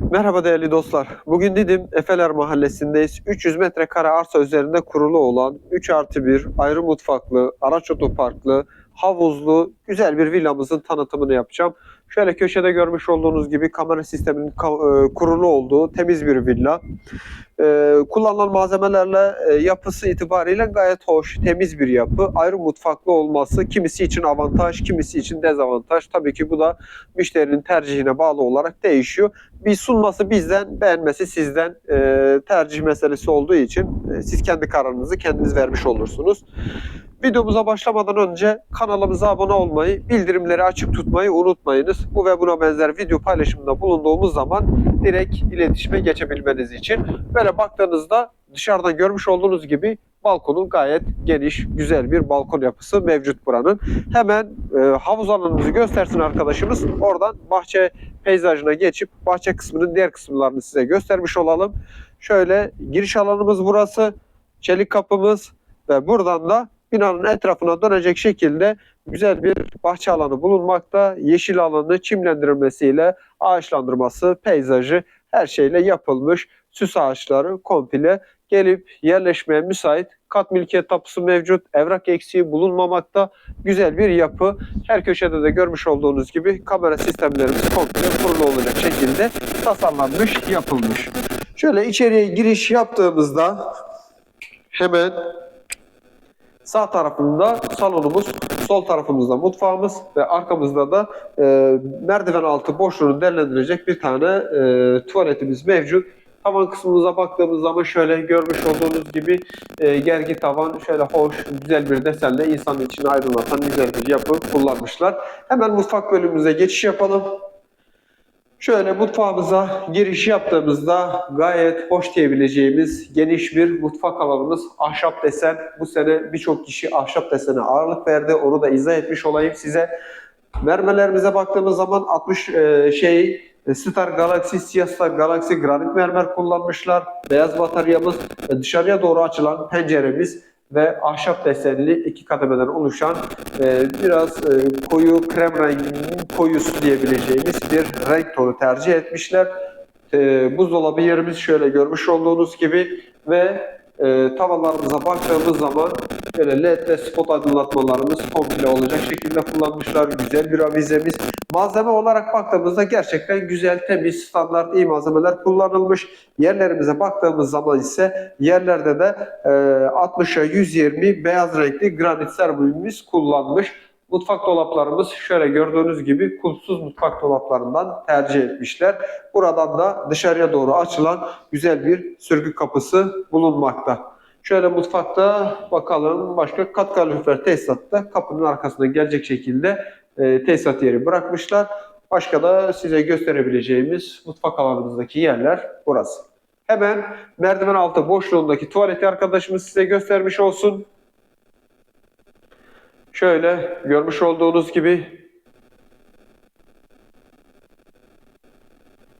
Merhaba değerli dostlar. Bugün Didim Efeler Mahallesi'ndeyiz. 300 metrekare arsa üzerinde kurulu olan 3 artı 1 ayrı mutfaklı, araç otoparklı, havuzlu güzel bir villamızın tanıtımını yapacağım. Şöyle köşede görmüş olduğunuz gibi kamera sisteminin e, kurulu olduğu temiz bir villa. E, kullanılan malzemelerle e, yapısı itibariyle gayet hoş, temiz bir yapı. Ayrı mutfaklı olması kimisi için avantaj, kimisi için dezavantaj. Tabii ki bu da müşterinin tercihine bağlı olarak değişiyor bir sunması bizden, beğenmesi sizden e, tercih meselesi olduğu için e, siz kendi kararınızı kendiniz vermiş olursunuz. Videomuza başlamadan önce kanalımıza abone olmayı, bildirimleri açık tutmayı unutmayınız. Bu ve buna benzer video paylaşımında bulunduğumuz zaman direkt iletişime geçebilmeniz için. Böyle baktığınızda dışarıdan görmüş olduğunuz gibi balkonun gayet geniş, güzel bir balkon yapısı mevcut buranın. Hemen e, havuz alanımızı göstersin arkadaşımız. Oradan bahçe peyzajına geçip bahçe kısmının diğer kısımlarını size göstermiş olalım. Şöyle giriş alanımız burası. Çelik kapımız ve buradan da binanın etrafına dönecek şekilde güzel bir bahçe alanı bulunmakta. Yeşil alanı çimlendirilmesiyle ağaçlandırması, peyzajı her şeyle yapılmış. Süs ağaçları komple gelip yerleşmeye müsait. Kat mülkiyet tapusu mevcut. Evrak eksiği bulunmamakta. Güzel bir yapı. Her köşede de görmüş olduğunuz gibi kamera sistemlerimiz komple kurulu olacak şekilde tasarlanmış, yapılmış. Şöyle içeriye giriş yaptığımızda hemen sağ tarafında salonumuz, sol tarafımızda mutfağımız ve arkamızda da e, merdiven altı boşluğunu değerlendirecek bir tane e, tuvaletimiz mevcut. Tavan kısmımıza baktığımız zaman şöyle görmüş olduğunuz gibi e, gergi tavan şöyle hoş, güzel bir desenle insanın içini aydınlatan güzel bir yapı kullanmışlar. Hemen mutfak bölümümüze geçiş yapalım. Şöyle mutfağımıza giriş yaptığımızda gayet hoş diyebileceğimiz geniş bir mutfak alanımız. Ahşap desen. Bu sene birçok kişi ahşap desene ağırlık verdi. Onu da izah etmiş olayım size. Mermerlerimize baktığımız zaman 60 e, şey e, Star Galaxy, Siyah Galaxy granit mermer kullanmışlar. Beyaz bataryamız, e, dışarıya doğru açılan penceremiz ve ahşap desenli iki kademeden oluşan e, biraz e, koyu krem renginin koyusu diyebileceğimiz bir renk tonu tercih etmişler. E, buzdolabı yerimiz şöyle görmüş olduğunuz gibi ve e, tavalarımıza baktığımız zaman böyle led ve spot aydınlatmalarımız komple olacak şekilde kullanmışlar. Güzel bir avizemiz. Malzeme olarak baktığımızda gerçekten güzel, temiz, standart iyi malzemeler kullanılmış. Yerlerimize baktığımız zaman ise yerlerde de e, 60'a 120 beyaz renkli granit seramikimiz kullanmış. Mutfak dolaplarımız şöyle gördüğünüz gibi kulpsuz mutfak dolaplarından tercih etmişler. Buradan da dışarıya doğru açılan güzel bir sürgü kapısı bulunmakta. Şöyle mutfakta bakalım başka kat kalorifer tesisatta kapının arkasına gelecek şekilde e, tesisat yeri bırakmışlar. Başka da size gösterebileceğimiz mutfak alanımızdaki yerler burası. Hemen merdiven altı boşluğundaki tuvaleti arkadaşımız size göstermiş olsun. Şöyle görmüş olduğunuz gibi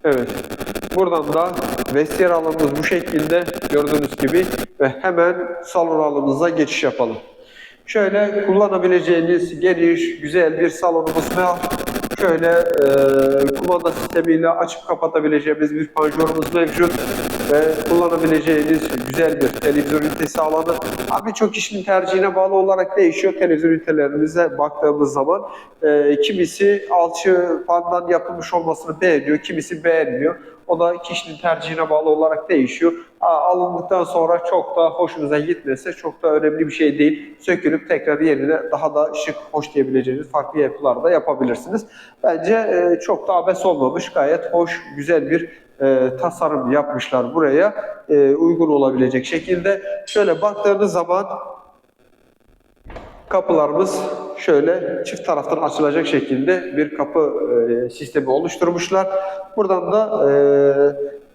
Evet. Buradan da vestiyer alanımız bu şekilde gördüğünüz gibi ve hemen salon alanımıza geçiş yapalım. Şöyle kullanabileceğiniz geniş, güzel bir salonumuz var. Şöyle e, kumanda sistemiyle açıp kapatabileceğimiz bir panjurumuz mevcut ve kullanabileceğiniz güzel bir televizyon ünitesi alanı. Abi çok kişinin tercihine bağlı olarak değişiyor. Televizyon ünitelerimize baktığımız zaman e, kimisi alçı fandan yapılmış olmasını beğeniyor, kimisi beğenmiyor. O da kişinin tercihine bağlı olarak değişiyor. Aa, alındıktan sonra çok da hoşunuza gitmese çok da önemli bir şey değil. Sökülüp tekrar yerine daha da şık, hoş diyebileceğiniz farklı yapılar da yapabilirsiniz. Bence e, çok da abes olmamış, gayet hoş, güzel bir e, tasarım yapmışlar buraya. E, uygun olabilecek şekilde. Şöyle baktığınız zaman kapılarımız şöyle çift taraftan açılacak şekilde bir kapı e, sistemi oluşturmuşlar. Buradan da e,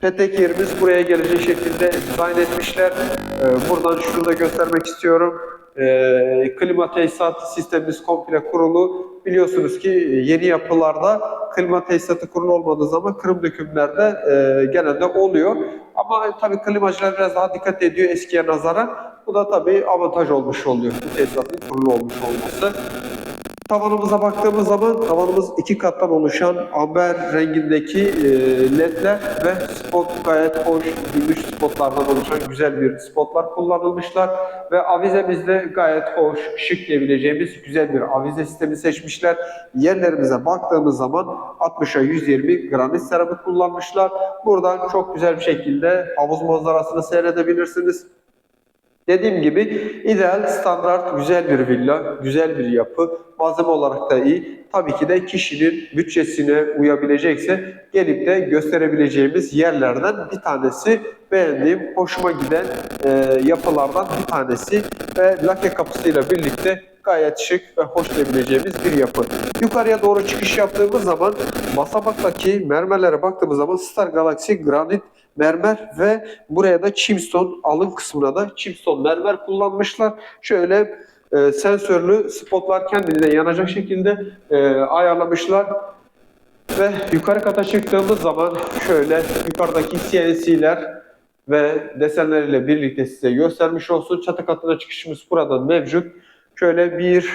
petek yerimiz buraya gelecek şekilde dizayn etmişler. E, buradan şunu da göstermek istiyorum. E, klima tesisat sistemimiz komple kurulu. Biliyorsunuz ki yeni yapılarda klima tesisatı kurulu olmadığı zaman kırım dökümlerde e, genelde oluyor. Ama tabii klimacılar biraz daha dikkat ediyor eskiye nazaran. Bu da tabii avantaj olmuş oluyor bu tesisatın kurulu olmuş olması. Tavanımıza baktığımız zaman tavanımız iki kattan oluşan amber rengindeki e, ledler ve spot gayet hoş gümüş spotlardan oluşan güzel bir spotlar kullanılmışlar ve avizemizde gayet hoş şık diyebileceğimiz güzel bir avize sistemi seçmişler. Yerlerimize baktığımız zaman 60'a 120 granit seramik kullanmışlar. Buradan çok güzel bir şekilde havuz manzarasını seyredebilirsiniz. Dediğim gibi ideal, standart, güzel bir villa, güzel bir yapı. Malzeme olarak da iyi. Tabii ki de kişinin bütçesine uyabilecekse gelip de gösterebileceğimiz yerlerden bir tanesi. Beğendiğim, hoşuma giden e, yapılardan bir tanesi. Ve lake kapısıyla birlikte gayet şık ve hoş diyebileceğimiz bir yapı. Yukarıya doğru çıkış yaptığımız zaman basamaktaki mermerlere baktığımız zaman Star Galaxy Granit mermer ve buraya da chimstone alın kısmına da chimstone mermer kullanmışlar. Şöyle e, sensörlü spotlar kendine yanacak şekilde e, ayarlamışlar. Ve yukarı kata çıktığımız zaman şöyle yukarıdaki CNC'ler ve desenleriyle birlikte size göstermiş olsun. Çatı katına çıkışımız buradan mevcut. Şöyle bir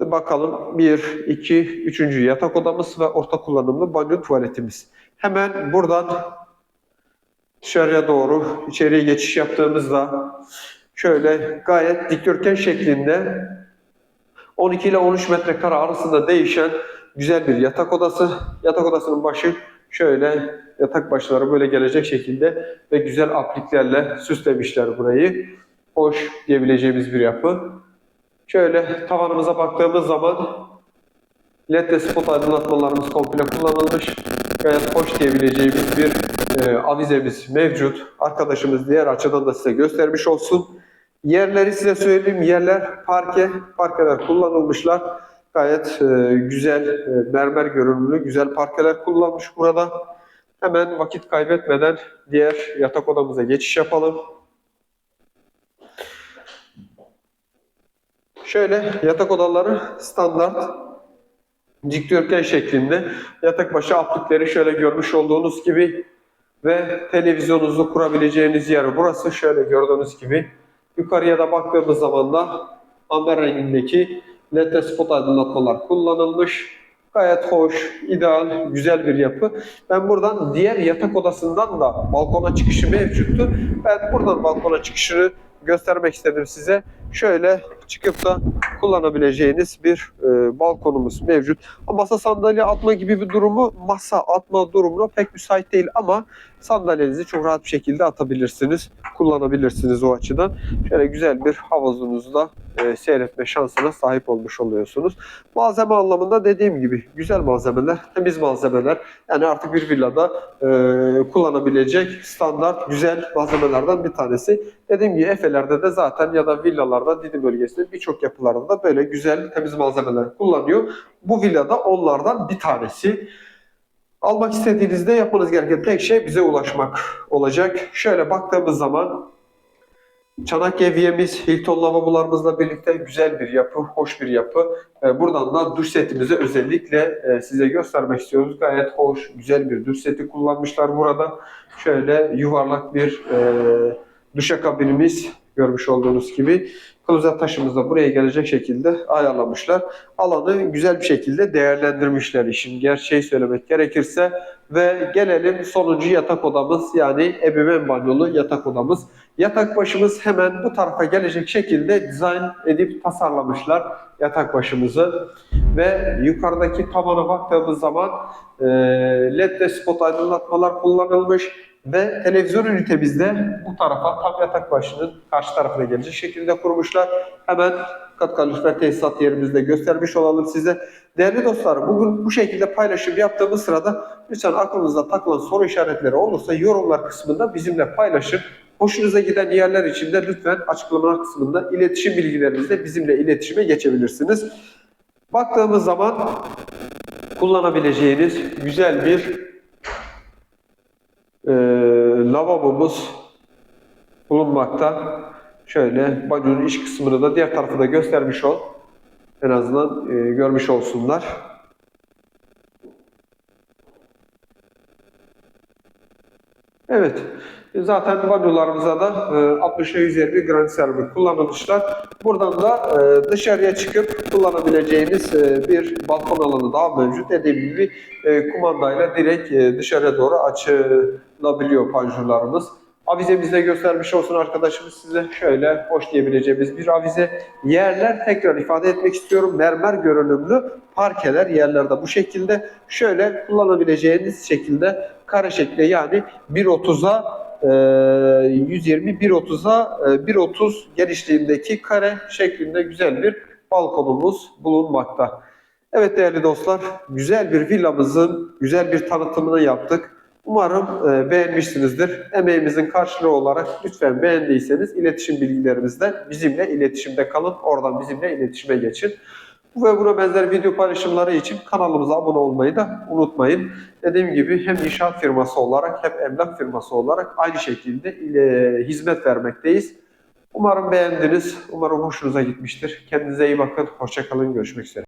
bakalım 1, 2, 3. yatak odamız ve orta kullanımlı banyo tuvaletimiz. Hemen buradan dışarıya doğru içeriye geçiş yaptığımızda şöyle gayet dikdörtgen şeklinde 12 ile 13 metrekare arasında değişen güzel bir yatak odası. Yatak odasının başı şöyle yatak başları böyle gelecek şekilde ve güzel apliklerle süslemişler burayı. Hoş diyebileceğimiz bir yapı. Şöyle tavanımıza baktığımız zaman LED ve spot aydınlatmalarımız komple kullanılmış. Gayet hoş diyebileceğimiz bir e, avizemiz mevcut. Arkadaşımız diğer açıdan da size göstermiş olsun. Yerleri size söyleyeyim. Yerler parke, parkeler kullanılmışlar. Gayet e, güzel, e, mermer görünümlü, güzel parkeler kullanmış burada. Hemen vakit kaybetmeden diğer yatak odamıza geçiş yapalım. Şöyle yatak odaları standart dikdörtgen şeklinde yatak başı aplikleri şöyle görmüş olduğunuz gibi ve televizyonunuzu kurabileceğiniz yer burası şöyle gördüğünüz gibi. Yukarıya da baktığımız zaman da amber rengindeki led spot aydınlatmalar kullanılmış. Gayet hoş, ideal, güzel bir yapı. Ben buradan diğer yatak odasından da balkona çıkışı mevcuttu. Ben buradan balkona çıkışını göstermek istedim size. Şöyle çıkıp da kullanabileceğiniz bir e, balkonumuz mevcut. Masa sandalye atma gibi bir durumu masa atma durumuna pek müsait değil ama sandalyenizi çok rahat bir şekilde atabilirsiniz. Kullanabilirsiniz o açıdan. Şöyle güzel bir havuzunuzu e, seyretme şansına sahip olmuş oluyorsunuz. Malzeme anlamında dediğim gibi güzel malzemeler, temiz malzemeler. Yani artık bir villada e, kullanabilecek standart güzel malzemelerden bir tanesi. Dediğim gibi Efe'lerde de zaten ya da villalarda Didim bölgesinde birçok yapılarda da böyle güzel temiz malzemeler kullanıyor. Bu villada onlardan bir tanesi. Almak istediğinizde yapmanız gereken tek şey bize ulaşmak olacak. Şöyle baktığımız zaman Çanak eviyemiz Hilton lavabolarımızla birlikte güzel bir yapı, hoş bir yapı. Ee, Buradan da duş setimizi özellikle e, size göstermek istiyoruz. Gayet hoş, güzel bir duş seti kullanmışlar burada. Şöyle yuvarlak bir e, duşakabinimiz görmüş olduğunuz gibi. Klozet taşımız da buraya gelecek şekilde ayarlamışlar. Alanı güzel bir şekilde değerlendirmişler işin gerçeği söylemek gerekirse. Ve gelelim sonuncu yatak odamız yani ebeveyn banyolu yatak odamız. Yatak başımız hemen bu tarafa gelecek şekilde dizayn edip tasarlamışlar yatak başımızı. Ve yukarıdaki tavana baktığımız zaman e, led ve spot aydınlatmalar kullanılmış. Ve televizyon ünitemizde bu tarafa tam yatak başının karşı tarafına gelecek şekilde kurmuşlar. Hemen kat kalorifer tesisat yerimizde göstermiş olalım size. Değerli dostlar bugün bu şekilde paylaşım yaptığımız sırada lütfen aklınızda takılan soru işaretleri olursa yorumlar kısmında bizimle paylaşın. Hoşunuza giden yerler için de lütfen açıklamalar kısmında iletişim bilgilerinizle bizimle iletişime geçebilirsiniz. Baktığımız zaman kullanabileceğiniz güzel bir e, lavabomuz bulunmakta. Şöyle banyonun iç kısmını da diğer tarafı da göstermiş ol. En azından e, görmüş olsunlar. Evet. Zaten banyolarımıza da e, 60'a 120 granit seramik kullanılmışlar. Buradan da e, dışarıya çıkıp kullanabileceğiniz e, bir balkon alanı daha mevcut. Dediğim gibi e, kumandayla direkt dışarıya doğru açılabiliyor panjurlarımız. Avizemizde göstermiş olsun arkadaşımız size şöyle hoş diyebileceğimiz bir avize. Yerler tekrar ifade etmek istiyorum. Mermer görünümlü parkeler yerlerde bu şekilde. Şöyle kullanabileceğiniz şekilde kare şekli yani 1.30'a e, 120 1.30'a e, 1.30 genişliğindeki kare şeklinde güzel bir balkonumuz bulunmakta. Evet değerli dostlar, güzel bir villamızın güzel bir tanıtımını yaptık. Umarım e, beğenmişsinizdir. Emeğimizin karşılığı olarak lütfen beğendiyseniz iletişim bilgilerimizden bizimle iletişimde kalın. Oradan bizimle iletişime geçin. Bu ve buna benzer video paylaşımları için kanalımıza abone olmayı da unutmayın. Dediğim gibi hem inşaat firması olarak hem emlak firması olarak aynı şekilde ile hizmet vermekteyiz. Umarım beğendiniz. Umarım hoşunuza gitmiştir. Kendinize iyi bakın. Hoşçakalın. Görüşmek üzere.